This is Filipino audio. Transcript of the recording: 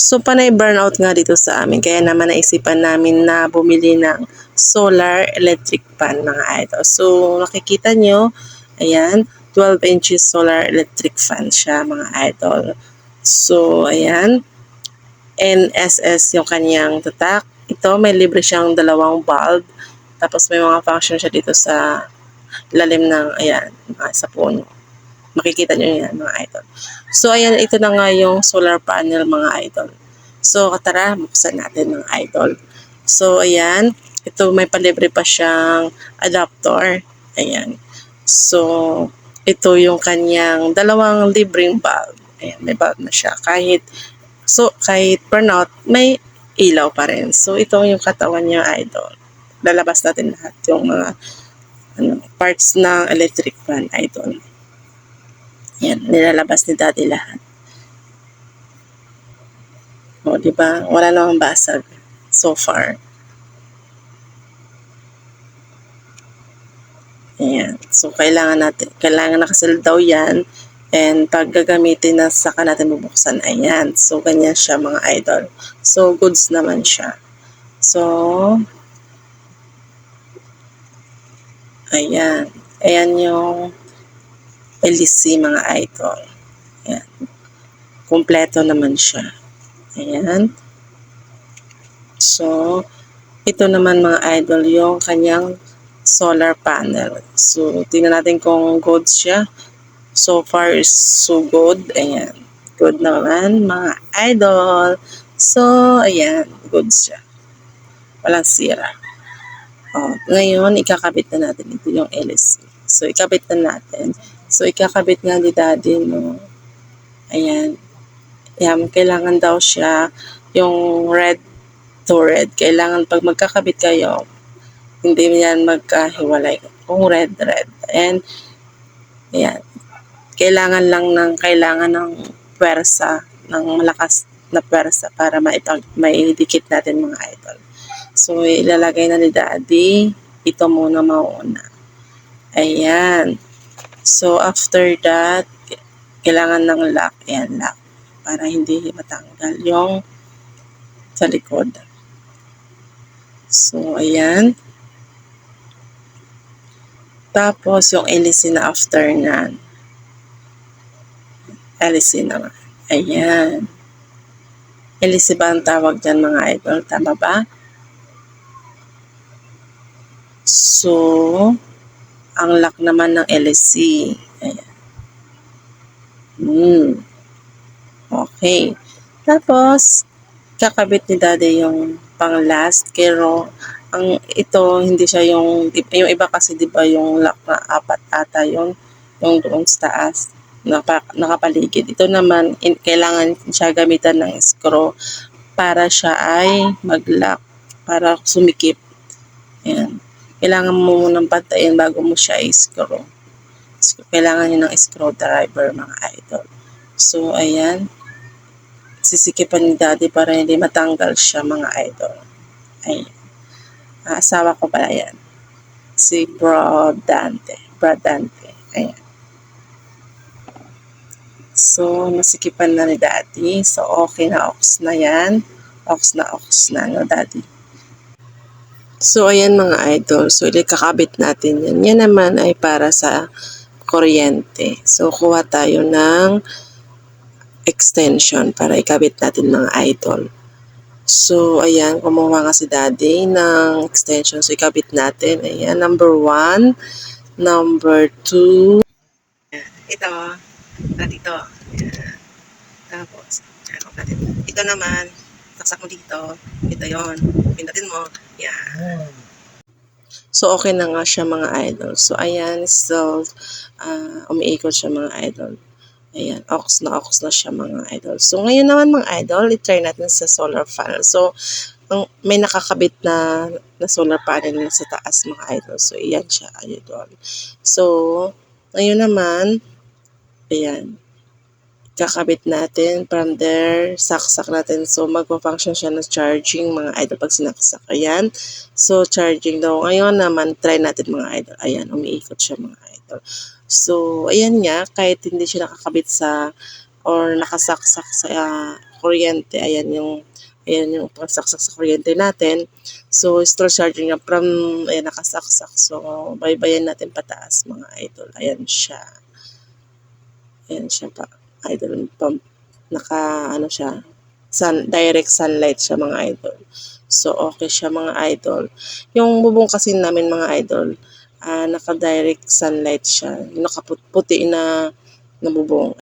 So, panay burnout nga dito sa amin. Kaya naman naisipan namin na bumili ng solar electric fan mga idol. So, nakikita nyo, ayan, 12 inches solar electric fan siya mga idol. So, ayan, NSS yung kanyang tatak. Ito, may libre siyang dalawang bulb. Tapos may mga function siya dito sa lalim ng, ayan, sa puno. Makikita nyo yan mga idol. So, ayan, ito na nga yung solar panel mga idol. So, tara, buksan natin mga idol. So, ayan, ito may palibre pa siyang adapter. Ayan. So, ito yung kanyang dalawang libreng bulb. Ayan, may bulb na siya. Kahit, so, kahit burnout, may ilaw pa rin. So, ito yung katawan niya, idol. Lalabas natin lahat yung mga ano, parts ng electric fan, idol. Yan, nilalabas ni daddy lahat. O, di ba? Wala namang basag so far. Ayan. So, kailangan natin, kailangan nakasil daw yan. And pag gagamitin na saka natin bubuksan, ayan. So, ganyan siya mga idol. So, goods naman siya. So, ayan. Ayan yung LC mga idol. Ayan. Kompleto naman siya. Ayan. So, ito naman mga idol yung kanyang solar panel. So, tingnan natin kung good siya. So far is so good. Ayan. Good naman mga idol. So, ayan. Good siya. Walang sira. Oh, ngayon, ikakabit na natin ito yung LSC. So, ikabit na natin. So, ikakabit nga ni daddy, no. Ayan. Ayan, kailangan daw siya yung red to red. Kailangan pag magkakabit kayo, hindi yan magkahiwalay. Kung red, red. And, ayan. Kailangan lang ng, kailangan ng pwersa, ng malakas na pwersa para maipag, maidikit natin mga idol. So, ilalagay na ni daddy. Ito muna mauna. Ayan. So, after that, kailangan ng lock. Ayan, lock. Para hindi matanggal yung sa likod. So, ayan. Tapos, yung LC na after na. LC na nga. Ayan. LC ba ang tawag dyan mga idol? Tama ba? So, ang lock naman ng LC. Ayan. Hmm. Okay. Tapos, kakabit ni daddy yung pang last. Pero, ang ito, hindi siya yung, yung iba kasi di ba yung lock na apat ata yun, yung doon sa taas, naka, nakapaligid. Ito naman, in, kailangan siya gamitan ng screw para siya ay mag-lock, para sumikip. Ayan. Kailangan mo munang pantayin bago mo siya i-screw. Kailangan nyo ng screwdriver mga idol. So, ayan. Sisikipan ni daddy para hindi matanggal siya mga idol. Ayan. Ah, asawa ko pala yan. Si Bro Dante. Bro Dante. Ayan. So, nasikipan na ni Daddy. So, okay na ox na yan. Ox na ox na, no, Daddy? So, ayan mga idol. So, kakabit natin yan. Yan naman ay para sa kuryente. So, kuha tayo ng extension para ikabit natin mga idol. So, ayan, kumuha nga si daddy ng extension. So, ikabit natin. Ayan, number one. Number two. Ito. At ito. Ayan. Tapos, natin. Ito naman, saksak mo dito. Ito yon Pindutin mo. Yan. So, okay na nga siya mga idol. So, ayan, so, uh, umiikot siya mga idol. Ayan, ox na ox na siya mga idol. So, ngayon naman mga idol, i-try natin sa solar panel. So, ang, may nakakabit na, na solar panel na sa taas mga idol. So, iyan siya, idol. So, ngayon naman, ayan, kakabit natin from there, saksak natin. So, magpa-function siya ng charging mga idol pag sinaksak. Ayan. So, charging daw. Ngayon naman, try natin mga idol. Ayan, umiikot siya mga idol. So, ayan nga, kahit hindi siya nakakabit sa or nakasaksak sa uh, kuryente. Ayan yung ayan yung pagsaksak sa kuryente natin. So, store charger niya from, ayan, nakasaksak. So, baybayan natin pataas, mga idol. Ayan siya. Ayan siya pa. Idol pump. Naka, ano siya, sun, direct sunlight siya, mga idol. So, okay siya, mga idol. Yung bubong kasi namin, mga idol, ah naka-direct sunlight siya. Yung nakaputi na, na bubong.